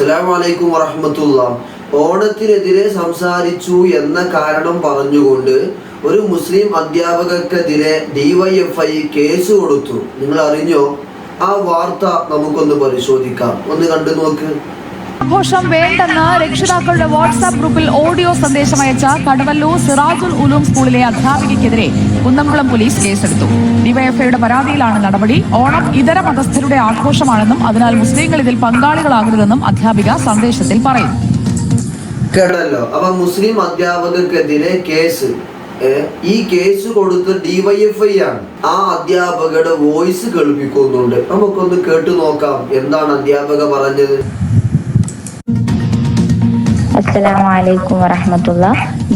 അസ്സലാമലൈക്കും വറഹമത്തുള്ള. ഓണത്തിനെതിരെ സംസാരിച്ചു എന്ന കാരണം പറഞ്ഞുകൊണ്ട് ഒരു മുസ്ലിം അധ്യാപകർക്കെതിരെ ഡിവൈഎഫ്ഐ കേസ് കൊടുത്തു. നിങ്ങൾ അറിഞ്ഞോ ആ വാർത്ത നമുക്കൊന്ന് പരിശോധിക്കാം. ഒന്ന് കണ്ടു നോക്ക് ആഘോഷം വേണ്ടെന്ന് രക്ഷിതാക്കളുടെ വാട്സാപ്പ് ഗ്രൂപ്പിൽ ഓഡിയോ സന്ദേശം അയച്ച കടവല്ലൂർ സിറാജുൽ ഉലൂം സ്കൂളിലെ അധ്യാപികയ്ക്കെതിരെ കുന്നംകുളം പോലീസ് കേസെടുത്തു. ഡിവൈഎഫ്ഐയുടെ പരാതിയിലാണ് നടപടി. ഓണം ഇതര മതസ്ഥരുടെ ആഘോഷമാണെന്നും അതിനാൽ മുസ്ലിങ്ങൾ ഇതിൽ പങ്കാളികളാകരുതെന്നും അധ്യാപിക സന്ദേശത്തിൽ പറയുന്നു. കേട്ടല്ലോ. അപ്പൊ മുസ്ലിം അധ്യാപകർക്കെതിരെ കേസ്. ഈ കേസ് കൊടുത്ത ഡിവൈഎഫ്ഐ ആണ്. ആ അധ്യാപകരുടെ വോയിസ് കേൾപ്പിക്കുന്നുണ്ട്. നമുക്കൊന്ന് കേട്ടു നോക്കാം. എന്താണ് അധ്യാപക പറഞ്ഞത്? അസ്സലാമു അലൈക്കും വറഹമത്തുള്ള.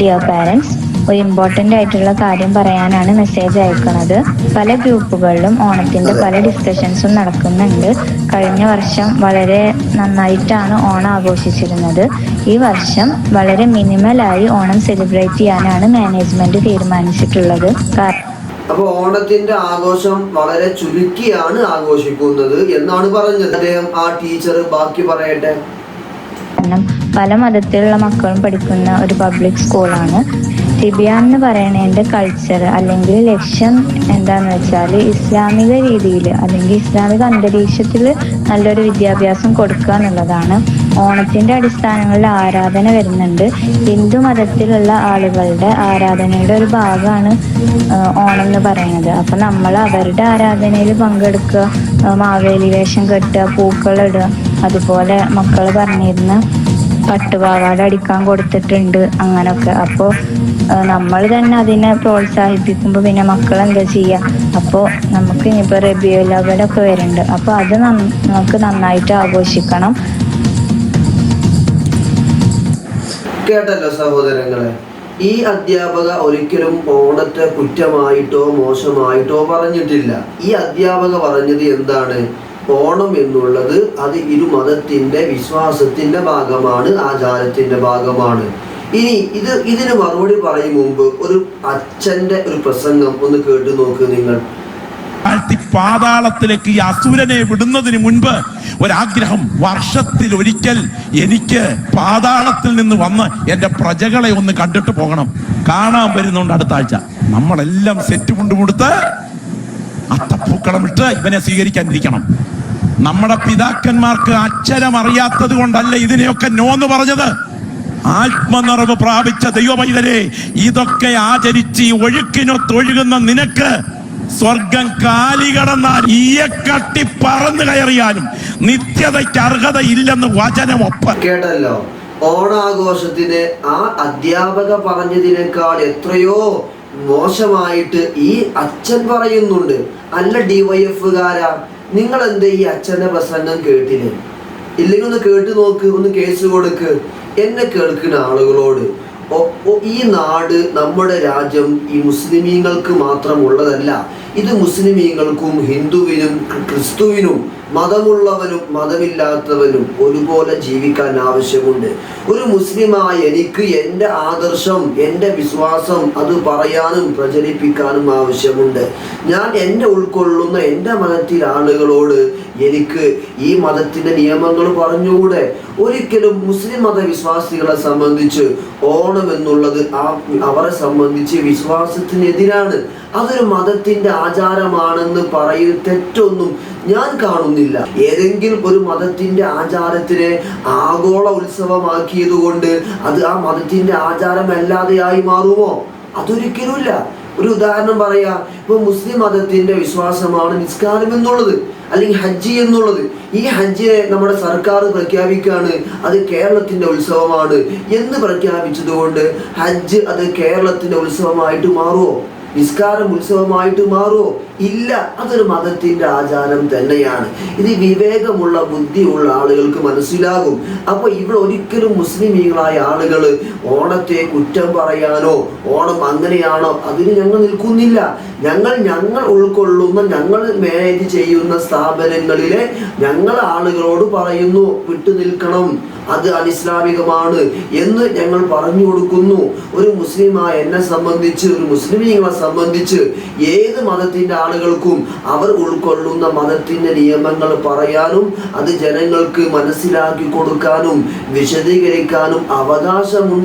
ഡിയർ പാരൻസ് ഒരു ഇമ്പോർട്ടന്റ് ആയിട്ടുള്ള കാര്യം പറയാനാണ് മെസ്സേജ് അയക്കുന്നത് പല ഗ്രൂപ്പുകളിലും ഓണത്തിന്റെ പല ഡിസ്കഷൻസും നടക്കുന്നുണ്ട്. കഴിഞ്ഞ വർഷം വളരെ നന്നായിട്ടാണ് ഓണം ആഘോഷിച്ചിരുന്നത്. ഈ വർഷം വളരെ മിനിമലായി ഓണം സെലിബ്രേറ്റ് ചെയ്യാനാണ് മാനേജ്മെന്റ് തീരുമാനിച്ചിട്ടുള്ളത്. അപ്പോൾ അപ്പൊ ഓണത്തിന്റെ ആഘോഷം വളരെ ചുരുക്കിയാണ് ആഘോഷിക്കുന്നത് എന്നാണ് പറഞ്ഞത്. അദ്ദേഹം ആ ടീച്ചർ ബാക്കി പറയട്ടെ. കാരണം പല മതത്തിലുള്ള മക്കളും പഠിക്കുന്ന ഒരു പബ്ലിക് സ്കൂളാണ് തിബിയാൻ എന്ന് പറയുന്നതിന്റെ കൾച്ചർ അല്ലെങ്കിൽ ലക്ഷ്യം എന്താന്ന് വെച്ചാൽ ഇസ്ലാമിക രീതിയിൽ അല്ലെങ്കിൽ ഇസ്ലാമിക അന്തരീക്ഷത്തിൽ നല്ലൊരു വിദ്യാഭ്യാസം കൊടുക്കുക എന്നുള്ളതാണ്. ഓണത്തിന്റെ അടിസ്ഥാനങ്ങളിൽ ആരാധന വരുന്നുണ്ട്. ഹിന്ദു മതത്തിലുള്ള ആളുകളുടെ ആരാധനയുടെ ഒരു ഭാഗമാണ് ഓണം എന്ന് പറയുന്നത്. അപ്പം നമ്മൾ അവരുടെ ആരാധനയിൽ പങ്കെടുക്കുക മാവേലി വേഷം കെട്ടുക പൂക്കളിടുക അതുപോലെ മക്കൾ പറഞ്ഞിരുന്ന പട്ടുപാവാട അടിക്കാൻ കൊടുത്തിട്ടുണ്ട് അങ്ങനൊക്കെ. അപ്പോൾ നമ്മൾ തന്നെ അതിനെ പ്രോത്സാഹിപ്പിക്കുമ്പോൾ പിന്നെ മക്കൾ എന്താ ചെയ്യുക അപ്പോൾ നമുക്ക് ഇനിയിപ്പോൾ റബിയോ ലവലൊക്കെ വരുന്നുണ്ട്. അപ്പോൾ അത് നമുക്ക് നന്നായിട്ട് ആഘോഷിക്കണം. കേട്ടല്ലോ സഹോദരങ്ങളെ ഈ അധ്യാപക ഒരിക്കലും ഓണത്തെ കുറ്റമായിട്ടോ മോശമായിട്ടോ പറഞ്ഞിട്ടില്ല. ഈ അധ്യാപക പറഞ്ഞത് എന്താണ്? ഓണം എന്നുള്ളത് അത് ഇരു മതത്തിന്റെ വിശ്വാസത്തിന്റെ ഭാഗമാണ് ആചാരത്തിന്റെ ഭാഗമാണ്. ഇനി ഇത് ഇതിന് മറുപടി പറയും മുമ്പ് ഒരു അച്ഛന്റെ ഒരു പ്രസംഗം ഒന്ന് കേട്ടു നോക്ക് നിങ്ങൾ. പാതാളത്തിലേക്ക് ഈ അസുരനെ വിടുന്നതിന് മുൻപ് ഒരാഗ്രഹം വർഷത്തിൽ ഒരിക്കൽ എനിക്ക് പാതാളത്തിൽ നിന്ന് വന്ന് എന്റെ പ്രജകളെ ഒന്ന് കണ്ടിട്ട് പോകണം. കാണാൻ വരുന്നുണ്ട് അടുത്ത ആഴ്ച. നമ്മളെല്ലാം സെറ്റ് കൊണ്ടുകൊടുത്ത് അത്തപ്പൂക്കളം ഇട്ട് ഇവനെ സ്വീകരിക്കാനിരിക്കണം. നമ്മുടെ പിതാക്കന്മാർക്ക് അക്ഷരം അറിയാത്തത് കൊണ്ടല്ല ഇതിനെയൊക്കെ നോന്ന് പറഞ്ഞത്. ആത്മനിറവ് പ്രാപിച്ച ദൈവമൈതരെ ഇതൊക്കെ ആചരിച്ച് ഒഴുക്കിനൊത്തൊഴുകുന്ന നിനക്ക് സ്വർഗം കാലി കടന്നാൽ ഈയക്കട്ടി കട്ടി പറന്നു കയറിയാലും നിത്യതയ്ക്ക് അർഹതയില്ലെന്ന് ഒപ്പ. കേട്ടല്ലോ ഓണാഘോഷത്തിന് ആ അധ്യാപക പറഞ്ഞതിനേക്കാൾ എത്രയോ മോശമായിട്ട് ഈ അച്ഛൻ പറയുന്നുണ്ട്. അല്ല ഡിവൈഎഫുകാരാ നിങ്ങൾ എന്താ ഈ അച്ഛന്റെ പ്രസംഗം കേട്ടില്ലേ? ഇല്ലെങ്കിൽ ഒന്ന് കേട്ട് നോക്ക് ഒന്ന് കേസ് കൊടുക്ക്. എന്നെ കേൾക്കുന്ന ആളുകളോട്. ഈ നാട് നമ്മുടെ രാജ്യം ഈ മുസ്ലിമീങ്ങൾക്ക് മാത്രമുള്ളതല്ല ഇത് മുസ്ലിമീങ്ങൾക്കും ഹിന്ദുവിനും ക്രിസ്തുവിനും മതമുള്ളവനും മതമില്ലാത്തവനും ഒരുപോലെ ജീവിക്കാൻ ആവശ്യമുണ്ട്. ഒരു മുസ്ലിമായ എനിക്ക് എന്റെ ആദർശം എന്റെ വിശ്വാസം അത് പറയാനും പ്രചരിപ്പിക്കാനും ആവശ്യമുണ്ട്. ഞാൻ എന്റെ ഉൾക്കൊള്ളുന്ന എന്റെ മതത്തിൽ ആളുകളോട് എനിക്ക് ഈ മതത്തിന്റെ നിയമങ്ങൾ പറഞ്ഞുകൂടെ? ഒരിക്കലും മുസ്ലിം മതവിശ്വാസികളെ സംബന്ധിച്ച് ഓണം എന്നുള്ളത് ആ അവരെ സംബന്ധിച്ച് വിശ്വാസത്തിനെതിരാണ്. അതൊരു മതത്തിന്റെ ആചാരമാണെന്ന് പറയുന്ന തെറ്റൊന്നും ഞാൻ കാണുന്നില്ല. ഏതെങ്കിലും ഒരു മതത്തിന്റെ ആചാരത്തിനെ ആഗോള ഉത്സവമാക്കിയത് കൊണ്ട് അത് ആ മതത്തിന്റെ ആചാരമല്ലാതെയായി മാറുമോ? അതൊരിക്കലുമില്ല. ഒരു ഉദാഹരണം പറയാ ഇപ്പൊ മുസ്ലിം മതത്തിന്റെ വിശ്വാസമാണ് നിസ്കാരം എന്നുള്ളത് അല്ലെങ്കിൽ ഹജ്ജി എന്നുള്ളത്. ഈ ഹജ്ജിനെ നമ്മുടെ സർക്കാർ പ്രഖ്യാപിക്കുകയാണ് അത് കേരളത്തിന്റെ ഉത്സവമാണ് എന്ന് പ്രഖ്യാപിച്ചതുകൊണ്ട് ഹജ്ജ് അത് കേരളത്തിന്റെ ഉത്സവമായിട്ട് മാറുമോ? നിസ്കാരം ഉത്സവമായിട്ട് മാറുമോ ഇല്ല അതൊരു മതത്തിന്റെ ആചാരം തന്നെയാണ്. ഇത് വിവേകമുള്ള ബുദ്ധിയുള്ള ആളുകൾക്ക് മനസ്സിലാകും. അപ്പോൾ ഇവിടെ ഒരിക്കലും മുസ്ലിമീങ്ങളായ ആളുകൾ ഓണത്തെ കുറ്റം പറയാനോ ഓണം അങ്ങനെയാണോ അതിന് ഞങ്ങൾ നിൽക്കുന്നില്ല. ഞങ്ങൾ ഞങ്ങൾ ഉൾക്കൊള്ളുന്ന ഞങ്ങൾ മാനേജ് ചെയ്യുന്ന സ്ഥാപനങ്ങളിലെ ഞങ്ങൾ ആളുകളോട് പറയുന്നു വിട്ടു നിൽക്കണം. അത് അനിസ്ലാമികമാണ് എന്ന് ഞങ്ങൾ പറഞ്ഞു കൊടുക്കുന്നു. ഒരു മുസ്ലിമായ എന്നെ സംബന്ധിച്ച് ഒരു മുസ്ലിമീങ്ങളെ സംബന്ധിച്ച് ഏത് മതത്തിന്റെ ആളുകൾക്കും അവർ ഉൾക്കൊള്ളുന്ന മതത്തിന്റെ നിയമങ്ങൾ പറയാനും അത് ജനങ്ങൾക്ക് മനസ്സിലാക്കി കൊടുക്കാനും വിശദീകരിക്കാനും അവകാശമുണ്ട്.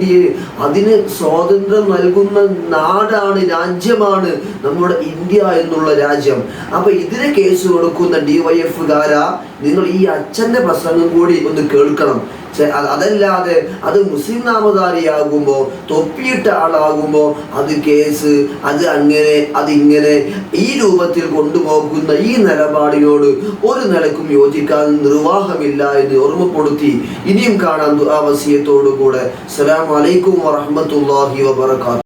അതിന് സ്വാതന്ത്ര്യം നൽകുന്ന നാടാണ് രാജ്യമാണ് നമ്മുടെ ഇന്ത്യ എന്നുള്ള രാജ്യം. അപ്പൊ ഇതിന് കേസ് കൊടുക്കുന്ന ഡിവൈഎഫുകാരാ നിങ്ങൾ ഈ അച്ഛന്റെ പ്രസംഗം കൂടി ഒന്ന് കേൾക്കണം. അതല്ലാതെ അത് മുസ്ലിം നാമധാരിയാകുമ്പോ തൊപ്പിയിട്ട ആളാകുമ്പോ അത് കേസ് അത് അങ്ങനെ അതിങ്ങനെ ഈ രൂപത്തിൽ കൊണ്ടുപോകുന്ന ഈ നിലപാടിനോട് ഒരു നിലക്കും യോജിക്കാൻ നിർവാഹമില്ല എന്ന് ഓർമ്മപ്പെടുത്തി ഇനിയും കാണാൻ ആ വസിയത്തോടു കൂടെ അസ്സലാമു അലൈക്കും വറഹ്മത്തുള്ളാഹി വബറകാതുഹു.